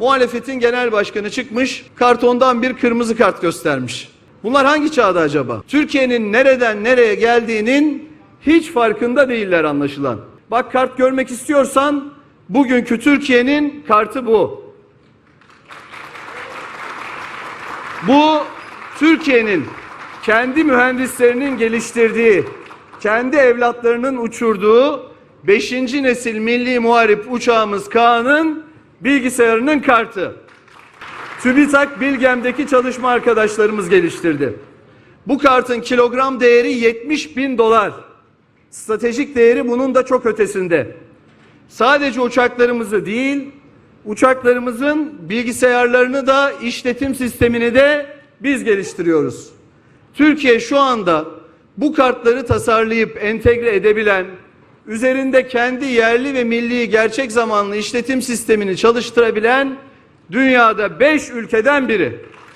Muhalefetin genel başkanı çıkmış, kartondan bir kırmızı kart göstermiş. Bunlar hangi çağda acaba? Türkiye'nin nereden nereye geldiğinin hiç farkında değiller anlaşılan. Bak kart görmek istiyorsan bugünkü Türkiye'nin kartı bu. Bu Türkiye'nin kendi mühendislerinin geliştirdiği, kendi evlatlarının uçurduğu 5. nesil milli muharip uçağımız Kaan'ın bilgisayarının kartı. TÜBİTAK Bilgem'deki çalışma arkadaşlarımız geliştirdi. Bu kartın kilogram değeri 70 bin dolar. Stratejik değeri bunun da çok ötesinde. Sadece uçaklarımızı değil, uçaklarımızın bilgisayarlarını da işletim sistemini de biz geliştiriyoruz. Türkiye şu anda bu kartları tasarlayıp entegre edebilen, üzerinde kendi yerli ve milli gerçek zamanlı işletim sistemini çalıştırabilen dünyada 5 ülkeden biri.